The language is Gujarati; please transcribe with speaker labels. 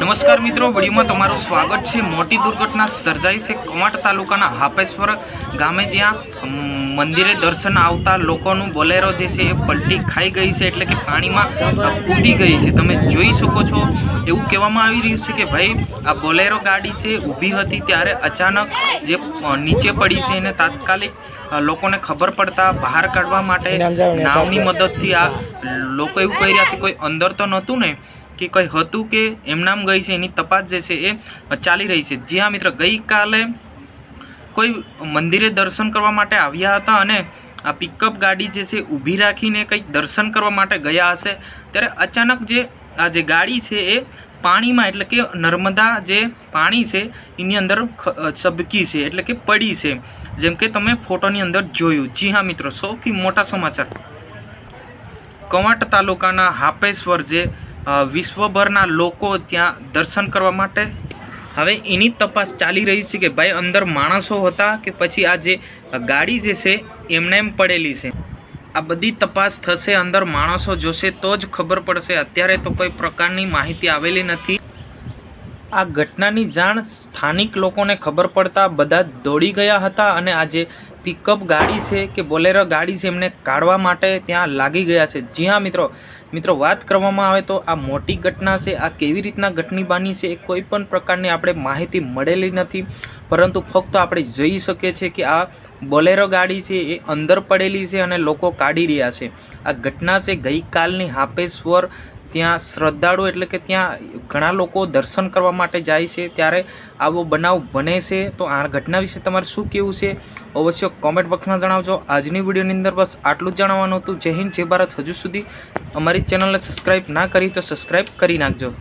Speaker 1: નમસ્કાર મિત્રો વિડીયોમાં તમારું સ્વાગત છે. મોટી દુર્ઘટના સર્જાઈ છે કવાંટ તાલુકાના હાપેશ્વર ગામે જ્યાં મંદિરે દર્શન આવતા લોકોનું બોલેરો જે છે એ પલટી ખાઈ ગઈ છે એટલે કે પાણીમાં કૂદી ગઈ છે. તમે જોઈ શકો છો એવું કહેવામાં આવી રહ્યું છે કે ભાઈ આ બોલેરો ગાડી છે ઊભી હતી ત્યારે અચાનક જે નીચે પડી છે એને તાત્કાલિક લોકોને ખબર પડતા બહાર કાઢવા માટે નાવની મદદથી આ લોકો એવું કહી રહ્યા છે કોઈ અંદર તો નહોતું ને કે કંઈ હતું કે એમનામ ગઈ છે, એની તપાસ જે છે એ ચાલી રહી છે. જી હા મિત્ર, ગઈકાલે કોઈ મંદિરે દર્શન કરવા માટે આવ્યા હતા અને આ પિકઅપ ગાડી જે છે ઊભી રાખીને કંઈક દર્શન કરવા માટે ગયા હશે, ત્યારે અચાનક જે આ જે ગાડી છે એ પાણીમાં એટલે કે નર્મદા જે પાણી છે એની અંદર ચબકી છે, એટલે કે પડી છે. જેમ કે તમે ફોટોની અંદર જોયું. જી હા મિત્રો, સૌથી મોટા સમાચાર. કવાંટ તાલુકાના હાપેશ્વર જે વિશ્વભરના લોકો ત્યાં દર્શન કરવા માટે. હવે એની તપાસ ચાલી રહી છે કે ભાઈ અંદર માણસો હતા કે પછી આ જે ગાડી જે છે, એમને એમ પડેલી છે. આ બધી તપાસ થશે, અંદર માણસો જોશે તો જ ખબર પડશે. અત્યારે તો કોઈ પ્રકારની માહિતી આવેલી નથી. આ ઘટનાની જાણ સ્થાનિક લોકોને ખબર પડતા બધા દોડી ગયા હતા અને આ જે પિકઅપ ગાડી છે કે બોલેરો ગાડી છે એમને કાઢવા માટે ત્યાં લાગી ગયા છે. જી હા, મિત્રો. મિત્રો, વાત કરવામાં આવે તો આ મોટી ઘટના છે, આ કેવી રીતના ઘટની બાની છે એ કોઈ પણ પ્રકારની આપણે માહિતી મળેલી નથી. પરંતુ ફક્ત આપણે જોઈ શકીએ છીએ કે આ બોલેરો ગાડી છે એ અંદર પડેલી છે અને લોકો કાઢી રહ્યા છે. આ ઘટના છે ગઈકાલની હાપેશ્વર ત્યાં શ્રદ્ધાળુ એટલે કે ત્યાં ઘણા લોકો દર્શન કરવા માટે જાય છે. ત્યારે આવો બનાવ બને છે. તો આ ઘટના વિશે તમારે શું કહેવું છે? અવશ્ય કોમેન્ટ બોક્સમાં જણાવજો. આજની વિડીયોની અંદર બસ આટલું જ જણાવવાનું હતું. જય હિન્દ, જય ભારત. હજુ સુધી અમારી ચેનલને સબસ્ક્રાઈબ ના કરી તો સબસ્ક્રાઈબ કરી નાખજો.